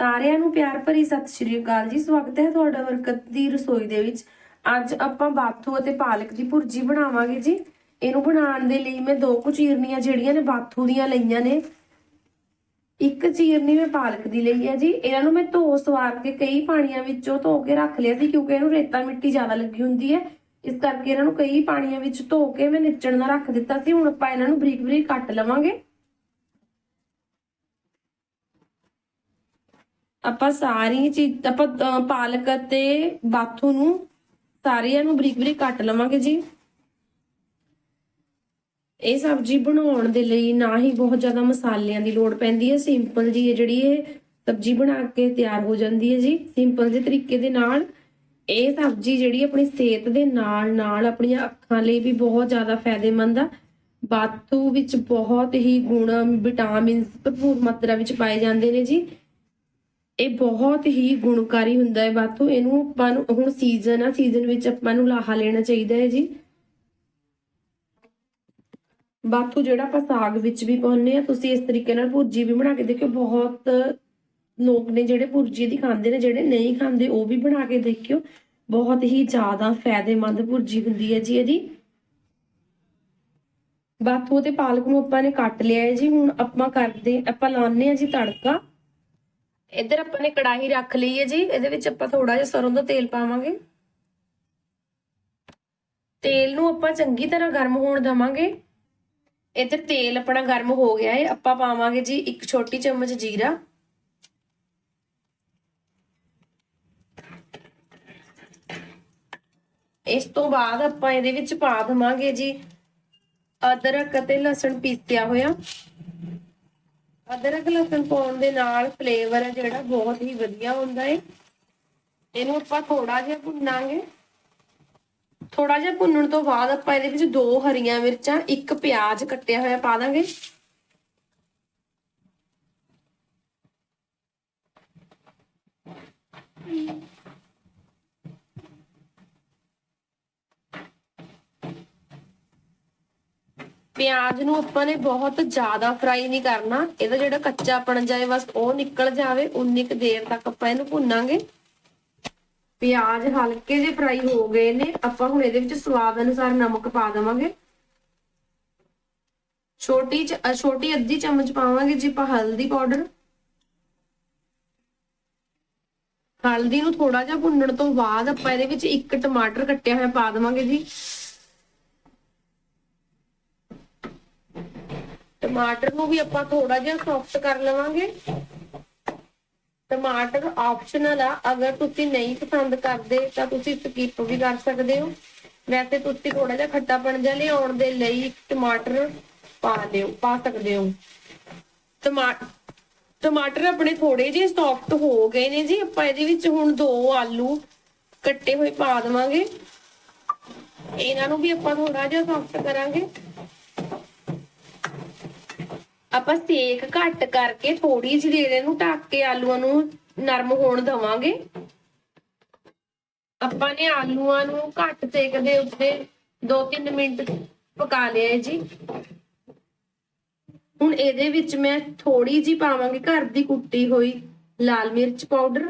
ਸਾਰਿਆਂ ਨੂੰ ਪਿਆਰ ਭਰੀ ਸਤਿ ਸ਼੍ਰੀ ਅਕਾਲ ਜੀ। ਸਵਾਗਤ ਹੈ ਤੁਹਾਡਾ ਬਰਕਤ ਦੀ ਰਸੋਈ ਦੇ ਵਿੱਚ। ਅੱਜ ਆਪਾਂ ਬਾਥੂ ਅਤੇ ਪਾਲਕ ਦੀ ਭੁਰਜੀ ਬਣਾਵਾਂਗੇ ਜੀ। ਇਹਨੂੰ ਬਣਾਉਣ ਦੇ ਲਈ ਮੈਂ ਦੋ ਕੁ ਚੀਰਨੀਆਂ ਜਿਹੜੀਆਂ ਨੇ ਬਾਥੂ ਦੀਆਂ ਲਈਆਂ ਨੇ। ਇੱਕ ਚੀਰਨੀ ਮੈਂ ਪਾਲਕ ਦੀ ਲਈ ਹੈ ਜੀ। ਇਹਨਾਂ ਨੂੰ ਮੈਂ ਧੋ ਸਵਾਰ ਕੇ ਕਈ ਪਾਣੀਆਂ ਵਿੱਚੋਂ ਧੋ ਕੇ ਰੱਖ ਲਿਆ ਸੀ ਕਿਉਂਕਿ ਇਹਨੂੰ ਰੇਤਾ ਮਿੱਟੀ ਜ਼ਿਆਦਾ ਲੱਗੀ ਹੁੰਦੀ ਹੈ। ਇਸ ਕਰਕੇ ਇਹਨਾਂ ਨੂੰ ਕਈ ਪਾਣੀਆਂ ਵਿੱਚ ਧੋ ਕੇ ਮੈਂ ਨਿਚੜ ਨਾਲ ਰੱਖ ਦਿੱਤਾ ਸੀ। ਹੁਣ ਆਪਾਂ ਇਹਨਾਂ ਨੂੰ ਬਰੀਕ ਬਰੀਕ ਕੱਟ ਲਵਾਂਗੇ। ਆਪਾਂ ਸਾਰੀ ਚੀਜ਼, ਆਪਾਂ ਪਾਲਕ ਅਤੇ ਬਾਥੂ ਨੂੰ ਸਾਰਿਆਂ ਨੂੰ ਬਰੀਕ ਬਰੀਕ ਕੱਟ ਲਵਾਂਗੇ ਜੀ। ਇਹ ਸਬਜ਼ੀ ਬਣਾਉਣ ਦੇ ਲਈ ਨਾ ਹੀ ਬਹੁਤ ਜ਼ਿਆਦਾ ਮਸਾਲਿਆਂ ਦੀ ਲੋੜ ਪੈਂਦੀ ਹੈ। ਸਿੰਪਲ ਜੀ ਜਿਹੜੀ ਇਹ ਸਬਜ਼ੀ ਬਣਾ ਕੇ ਤਿਆਰ ਹੋ ਜਾਂਦੀ ਹੈ ਜੀ। ਸਿੰਪਲ ਜਿਹੇ ਤਰੀਕੇ ਦੇ ਨਾਲ ਇਹ ਸਬਜ਼ੀ ਜਿਹੜੀ ਆਪਣੀ ਸਿਹਤ ਦੇ ਨਾਲ ਨਾਲ ਆਪਣੀਆਂ ਅੱਖਾਂ ਲਈ ਵੀ ਬਹੁਤ ਜ਼ਿਆਦਾ ਫਾਇਦੇਮੰਦ ਆ। ਬਾਥੂ ਵਿੱਚ ਬਹੁਤ ਹੀ ਗੁਣ, ਵਿਟਾਮਿਨਸ ਭਰਪੂਰ ਮਾਤਰਾ ਵਿੱਚ ਪਾਏ ਜਾਂਦੇ ਨੇ ਜੀ। ਇਹ ਬਹੁਤ ਹੀ ਗੁਣਕਾਰੀ ਹੁੰਦਾ ਹੈ ਬਾਥੂ ਇਹਨੂੰ ਆਪਾਂ ਨੂੰ ਹੁਣ ਸੀਜ਼ਨ ਆ ਸੀਜ਼ਨ ਵਿੱਚ ਆਪਾਂ ਨੂੰ ਲਾਹਾ ਲੈਣਾ ਚਾਹੀਦਾ ਹੈ ਜੀ। ਬਾਥੂ ਜਿਹੜਾ ਆਪਾਂ ਸਾਗ ਵਿੱਚ ਵੀ ਪਾਉਂਦੇ ਆ ਤੁਸੀਂ ਇਸ ਤਰੀਕੇ ਨਾਲ ਭੁਰਜੀ ਵੀ ਬਣਾ ਕੇ ਦੇਖਿਓ। ਬਹੁਤ ਲੋਕ ਨੇ ਜਿਹੜੇ ਭੁਰਜੀ ਦੀ ਖਾਂਦੇ ਨੇ, ਜਿਹੜੇ ਨਹੀਂ ਖਾਂਦੇ, ਉਹ ਵੀ ਬਣਾ ਕੇ ਦੇਖਿਓ। ਬਹੁਤ ਹੀ ਜ਼ਿਆਦਾ ਫਾਇਦੇਮੰਦ ਭੁਰਜੀ ਹੁੰਦੀ ਹੈ ਜੀ ਇਹਦੀ। ਬਾਥੂ ਤੇ ਪਾਲਕ ਨੂੰ ਆਪਾਂ ਨੇ ਕੱਟ ਲਿਆ ਹੈ ਜੀ। ਹੁਣ ਆਪਾਂ ਕਰਦੇ, ਆਪਾਂ ਲਾਉਂਦੇ ਆ ਜੀ ਤੜਕਾ। ਇੱਧਰ ਆਪਾਂ ਨੇ ਕੜਾਹੀ ਰੱਖ ਲਈ ਹੈ ਜੀ, ਇਹਦੇ ਵਿੱਚ ਆਪਾਂ ਥੋੜਾ ਜਿਹਾ ਸਰੋਂ ਦਾ ਤੇਲ ਪਾਵਾਂਗੇ। ਤੇਲ ਨੂੰ ਆਪਾਂ ਚੰਗੀ ਤਰ੍ਹਾਂ ਗਰਮ ਹੋਣ ਦਵਾਂਗੇ। ਇੱਧਰ ਤੇਲ ਆਪਣਾ ਗਰਮ ਹੋ ਗਿਆ ਹੈ, ਆਪਾਂ ਪਾਵਾਂਗੇ ਜੀ ਇੱਕ ਛੋਟੀ ਚਮਚ ਜੀਰਾ। ਇਸ ਤੋਂ ਬਾਅਦ ਆਪਾਂ ਇਹਦੇ ਵਿੱਚ ਪਾ ਦਵਾਂਗੇ ਜੀ ਅਦਰਕ ਅਤੇ ਲਸਣ ਪੀਸਿਆ ਹੋਇਆ। ਅਦਰਕ ਲਸਣ ਪਾਉਣ ਦੇ ਨਾਲ ਫਲੇਵਰ ਹੈ ਜਿਹੜਾ ਬਹੁਤ ਹੀ ਵਧੀਆ ਹੁੰਦਾ ਹੈ ਇਹਨੂੰ ਆਪਾਂ ਥੋੜਾ ਜਿਹਾ ਭੁੰਨਾਂਗੇ। ਥੋੜਾ ਜਿਹਾ ਭੁੰਨਣ ਤੋਂ ਬਾਅਦ ਆਪਾਂ ਇਹਦੇ ਵਿੱਚ ਦੋ ਹਰੀਆਂ ਮਿਰਚਾਂ, ਇੱਕ ਪਿਆਜ਼ ਕੱਟਿਆ ਹੋਇਆ ਪਾ ਦਾਂਗੇ। ਪਿਆਜ਼ ਨੂੰ ਆਪਾਂ ਨੇ ਬਹੁਤ ਜ਼ਿਆਦਾ ਫਰਾਈ ਨਹੀਂ ਕਰਨਾ। ਇਹਦਾ ਜਿਹੜਾ ਕੱਚਾਪਣ ਜਾਏ, ਬਸ ਉਹ ਨਿਕਲ ਜਾਵੇ। ਉਨੀ ਕੁ ਦੇਰ ਤੱਕ ਆਪਾਂ ਇਹਨੂੰ ਭੁੰਨਾਂਗੇ। ਪਿਆਜ਼ ਹਲਕੇ ਜਿਹੇ ਫਰਾਈ ਹੋ ਗਏ ਨੇ। ਆਪਾਂ ਹੁਣ ਇਹਦੇ ਵਿੱਚ ਸਵਾਦ ਅਨੁਸਾਰ ਨਮਕ ਪਾ ਦੇਵਾਂਗੇ। ਛੋਟੀ ਛੋਟੀ ਅੱਧੀ ਚਮਚ ਪਾਵਾਂਗੇ ਜੀ ਆਪਾਂ ਹਲਦੀ ਪਾਊਡਰ। ਹਲਦੀ ਨੂੰ ਥੋੜਾ ਜਿਹਾ ਭੁੰਨਣ ਤੋਂ ਬਾਅਦ ਆਪਾਂ ਇਹਦੇ ਵਿੱਚ ਇੱਕ ਟਮਾਟਰ ਕੱਟਿਆ ਹੋਇਆ ਪਾ ਦੇਵਾਂਗੇ ਜੀ। ਟਮਾਟਰ ਨੂੰ ਵੀ ਆਪਾਂ ਥੋੜਾ ਜਿਹਾ ਸੌਫਟ ਕਰ ਲਵਾਂਗੇ। ਟਮਾਟਰ ਆਪਸ਼ਨਲ ਆ। ਅਗਰ ਤੁਸੀਂ ਨਹੀਂ ਪਸੰਦ ਕਰਦੇ, ਤਾਂ ਤੁਸੀਂ ਸਕਿਪ ਵੀ ਕਰ ਸਕਦੇ ਹੋ। ਵੈਸੇ ਤੁਸੀਂ ਥੋੜਾ ਜਿਹਾ ਖੱਟਾਪਣ ਜਿਹਾ ਲਿਆਉਣ ਦੇ ਲਈ ਟਮਾਟਰ ਪਾ ਲਿਓ, ਪਾ ਸਕਦੇ ਹੋ। ਟਮਾਟਰ ਟਮਾਟਰ ਆਪਣੇ ਥੋੜੇ ਜਿਹੇ ਸੌਫਟ ਹੋ ਗਏ ਨੇ ਜੀ। ਆਪਾਂ ਇਹਦੇ ਵਿੱਚ ਹੁਣ ਦੋ ਆਲੂ ਕੱਟੇ ਹੋਏ ਪਾ ਦੇਵਾਂਗੇ। ਇਹਨਾਂ ਨੂੰ ਵੀ ਆਪਾਂ ਥੋੜਾ ਜਿਹਾ ਸੌਫਟ ਕਰਾਂਗੇ। ਆਪਾਂ ਸੇਕ ਘੱਟ ਕਰਕੇ ਥੋੜੀ ਜਿਹੀ ਦੇਰ ਇਹਨੂੰ ਢੱਕ ਕੇ ਆਲੂਆਂ ਨੂੰ ਨਰਮ ਹੋਣ ਦਵਾਂਗੇ। ਆਪਾਂ ਨੇ ਆਲੂਆਂ ਨੂੰ ਘੱਟ ਸੇਕ ਦੇ ਉੱਤੇ 2-3 ਮਿੰਟ ਪਕਾ ਲਿਆ ਜੀ। ਹੁਣ ਇਹਦੇ ਵਿੱਚ ਮੈਂ ਥੋੜੀ ਜੀ ਪਾਵਾਂਗੀ ਘਰ ਦੀ ਕੁੱਟੀ ਹੋਈ ਲਾਲ ਮਿਰਚ ਪਾਊਡਰ।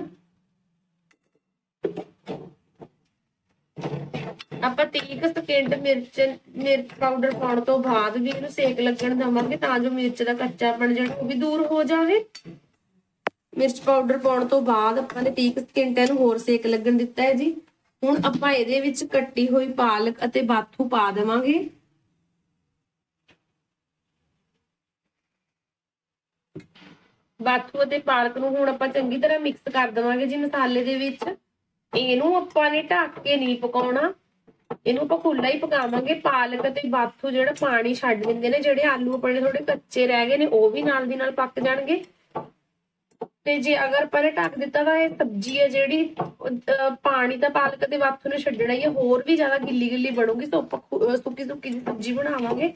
ਆਪਾਂ 30 ਸਕਿੰਟ ਮਿਰਚ ਮਿਰਚ ਪਾਊਡਰ ਪਾਉਣ ਤੋਂ ਬਾਅਦ ਵੀ ਇਹਨੂੰ ਸੇਕ ਲੱਗਣ ਦਵਾਂਗੇ ਤਾਂ ਜੋ ਮਿਰਚ ਦਾ ਕੱਚਾਪਣ ਜਿਹੜਾ ਉਹ ਵੀ ਦੂਰ ਹੋ ਜਾਵੇ। ਮਿਰਚ ਪਾਊਡਰ ਪਾਉਣ ਤੋਂ ਬਾਅਦ ਆਪਾਂ ਨੇ 30 ਸਕਿੰਟ ਇਹਨੂੰ ਹੋਰ ਸੇਕ ਲੱਗਣ ਦਿੱਤਾ ਹੈ ਜੀ। ਹੁਣ ਆਪਾਂ ਇਹਦੇ ਵਿੱਚ ਕੱਟੀ ਹੋਈ ਪਾਲਕ ਅਤੇ ਬਾਥੂ ਪਾ ਦੇਵਾਂਗੇ। ਬਾਥੂ ਅਤੇ ਪਾਲਕ ਨੂੰ ਹੁਣ ਆਪਾਂ ਚੰਗੀ ਤਰ੍ਹਾਂ ਮਿਕਸ ਕਰ ਦੇਵਾਂਗੇ ਜੀ ਮਸਾਲੇ ਦੇ ਵਿੱਚ। ਇਹਨੂੰ ਆਪਾਂ ਨੇ ਢੱਕ ਕੇ ਨਹੀਂ ਪਕਾਉਣਾ। ਇਹਨੂੰ ਆਪਾਂ ਖੁੱਲਾ ਹੀ ਪਕਾਵਾਂਗੇ। ਪਾਲਕ ਅਤੇ ਬਾਥੂ ਜਿਹੜਾ ਪਾਣੀ ਛੱਡ ਦਿੰਦੇ ਨੇ, ਜਿਹੜੇ ਆਲੂ ਆਪਣੇ ਥੋੜੇ ਕੱਚੇ ਰਹਿ ਗਏ ਨੇ, ਉਹ ਵੀ ਨਾਲ ਦੀ ਨਾਲ ਪੱਕ ਜਾਣਗੇ। ਤੇ ਜੇ ਅਗਰ ਆਪਾਂ ਢੱਕ ਦਿੱਤਾ ਤਾਂ ਇਹ ਸਬਜ਼ੀ ਹੈ ਜਿਹੜੀ ਪਾਣੀ ਤਾਂ ਪਾਲਕ ਤੇ ਬਾਥੂ ਨੇ ਛੱਡਣਾ ਹੀ ਹੈ ਹੋਰ ਵੀ ਜ਼ਿਆਦਾ ਗਿੱਲੀ ਗਿੱਲੀ ਬਣੂਗੀ, ਸੋ ਸੁੱਕੀ ਸੁੱਕੀ ਜਿਹੀ ਸਬਜ਼ੀ ਬਣਾਵਾਂਗੇ।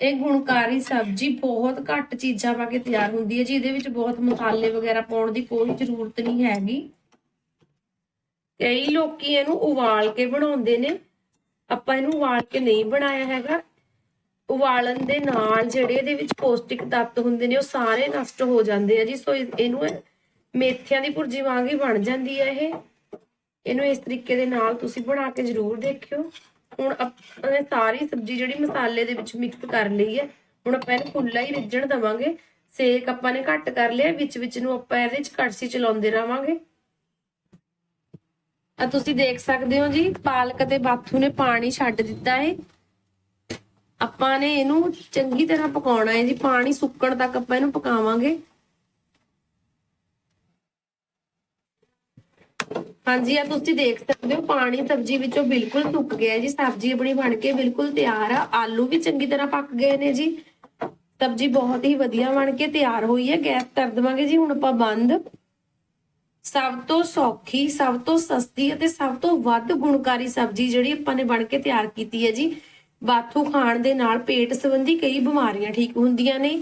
ਇਹ ਗੁਣਕਾਰੀ ਸਬਜ਼ੀ ਬਹੁਤ ਘੱਟ ਚੀਜ਼ਾਂ ਪਾ ਕੇ ਤਿਆਰ ਹੁੰਦੀ ਹੈ ਜੀ, ਇਹਦੇ ਵਿੱਚ ਬਹੁਤ ਮਸਾਲੇ ਵਗੈਰਾ ਪਾਉਣ ਦੀ ਕੋਈ ਜ਼ਰੂਰਤ ਨਹੀਂ ਹੈਗੀ। ਕਈ ਲੋਕੀ ਇਹਨੂੰ ਉਬਾਲ ਕੇ ਬਣਾਉਂਦੇ ਨੇ। ਆਪਾਂ ਇਹਨੂੰ ਉਬਾਲ ਕੇ ਨਹੀਂ ਬਣਾਇਆ ਹੈਗਾ। ਉਬਾਲਣ ਦੇ ਨਾਲ ਜਿਹੜੇ ਇਹਦੇ ਵਿੱਚ ਪੌਸ਼ਟਿਕ ਤੱਤ ਹੁੰਦੇ ਨੇ, ਉਹ ਸਾਰੇ ਨਸ਼ਟ ਹੋ ਜਾਂਦੇ ਆ ਜੀ। ਸੋ ਇਹਨੂੰ ਮੇਥਿਆਂ ਦੀ ਭੁਰਜੀ ਵਾਂਗ ਹੀ ਬਣ ਜਾਂਦੀ ਹੈ ਇਹ। ਇਹਨੂੰ ਇਸ ਤਰੀਕੇ ਦੇ ਨਾਲ ਤੁਸੀਂ ਬਣਾ ਕੇ ਜ਼ਰੂਰ ਦੇਖਿਓ। ਹੁਣ ਆਪਾਂ ਸਾਰੀ ਸਬਜ਼ੀ ਜਿਹੜੀ ਮਸਾਲੇ ਦੇ ਵਿੱਚ ਮਿਕਸ ਕਰ ਲਈ ਹੈ ਹੁਣ ਆਪਾਂ ਇਹਨੂੰ ਖੁੱਲਾ ਹੀ ਰਿੱਝਣ ਦਵਾਂਗੇ। ਸੇਕ ਆਪਾਂ ਨੇ ਘੱਟ ਕਰ ਲਿਆ ਵਿੱਚ ਵਿੱਚ ਨੂੰ ਆਪਾਂ ਇਹਦੇ ਵਿੱਚ ਕੜਛੀ ਚਲਾਉਂਦੇ ਰਵਾਂਗੇ। ਆ ਤੁਸੀਂ ਦੇਖ ਸਕਦੇ ਹੋ ਜੀ, ਪਾਲਕ ਤੇ ਬਾਥੂ ਨੇ ਪਾਣੀ ਛੱਡ ਦਿੱਤਾ ਹੈ ਆਪਾਂ ਨੇ ਇਹਨੂੰ ਚੰਗੀ ਤਰ੍ਹਾਂ ਪਕਾਉਣਾ ਹੈ ਜੀ, ਪਾਣੀ ਸੁੱਕਣ ਤੱਕ ਆਪਾਂ ਇਹਨੂੰ ਪਕਾਵਾਂਗੇ। ਹਾਂਜੀ, ਆ ਤੁਸੀਂ ਦੇਖ ਸਕਦੇ ਹੋ, ਪਾਣੀ ਸਬਜ਼ੀ ਵਿੱਚੋਂ ਬਿਲਕੁਲ ਸੁੱਕ ਗਿਆ ਜੀ। ਸਬਜ਼ੀ ਆਪਣੀ ਬਣ ਕੇ ਬਿਲਕੁਲ ਤਿਆਰ ਆ। ਆਲੂ ਵੀ ਚੰਗੀ ਤਰ੍ਹਾਂ ਪੱਕ ਗਏ ਨੇ ਜੀ। ਸਬਜ਼ੀ ਬਹੁਤ ਹੀ ਵਧੀਆ ਬਣ ਕੇ ਤਿਆਰ ਹੋਈ ਹੈ ਗੈਸ ਕਰ ਦੇਵਾਂਗੇ ਜੀ, ਹੁਣ ਆਪਾਂ ਬੰਦ। ਸਭ ਤੋਂ ਸੌਖੀ, ਸਭ ਤੋਂ ਸਸਤੀ ਅਤੇ ਸਭ ਤੋਂ ਵੱਧ ਗੁਣਕਾਰੀ ਸਬਜ਼ੀ ਜਿਹੜੀ ਆਪਾਂ ਨੇ ਬਣ ਕੇ ਤਿਆਰ ਕੀਤੀ ਹੈ ਜੀ, ਬਾਥੂ ਖਾਣ ਦੇ ਨਾਲ ਪੇਟ ਸੰਬੰਧੀ ਕਈ ਬਿਮਾਰੀਆਂ ਠੀਕ ਹੁੰਦੀਆਂ ਨੇ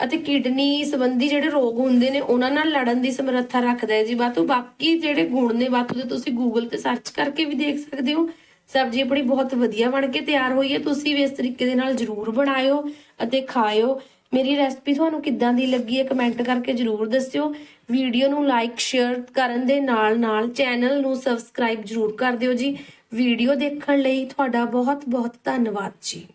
ਅਤੇ ਕਿਡਨੀ ਸੰਬੰਧੀ ਜਿਹੜੇ ਰੋਗ ਹੁੰਦੇ ਨੇ, ਉਹਨਾਂ ਨਾਲ ਲੜਨ ਦੀ ਸਮਰੱਥਾ ਰੱਖਦਾ ਹੈ ਜੀ। ਬਾਥੂ, ਬਾਕੀ ਜਿਹੜੇ ਗੁਣ ਨੇ, ਬਾਥੂ ਦੇ ਤੁਸੀਂ ਗੂਗਲ ਤੇ ਸਰਚ ਕਰਕੇ ਵੀ ਦੇਖ ਸਕਦੇ ਹੋ। ਸਬਜ਼ੀ ਆਪਣੀ ਬਹੁਤ ਵਧੀਆ ਬਣ ਕੇ ਤਿਆਰ ਹੋਈ ਹੈ। ਤੁਸੀਂ ਵੀ ਇਸ ਤਰੀਕੇ ਦੇ ਨਾਲ ਜਰੂਰ ਬਣਾਇਓ ਅਤੇ ਖਾਇਓ। ਮੇਰੀ ਰੈਸਪੀ ਤੁਹਾਨੂੰ ਕਿੱਦਾਂ ਦੀ ਲੱਗੀ ਹੈ ਕਮੈਂਟ ਕਰਕੇ ਜਰੂਰ ਦੱਸਿਓ। ਵੀਡੀਓ ਨੂੰ ਲਾਈਕ ਸ਼ੇਅਰ ਕਰਨ ਦੇ ਨਾਲ ਨਾਲ ਚੈਨਲ ਨੂੰ ਸਬਸਕ੍ਰਾਈਬ ਜਰੂਰ ਕਰ ਦਿਓ ਜੀ। ਵੀਡੀਓ ਦੇਖਣ ਲਈ ਤੁਹਾਡਾ ਬਹੁਤ ਬਹੁਤ ਧੰਨਵਾਦ ਜੀ।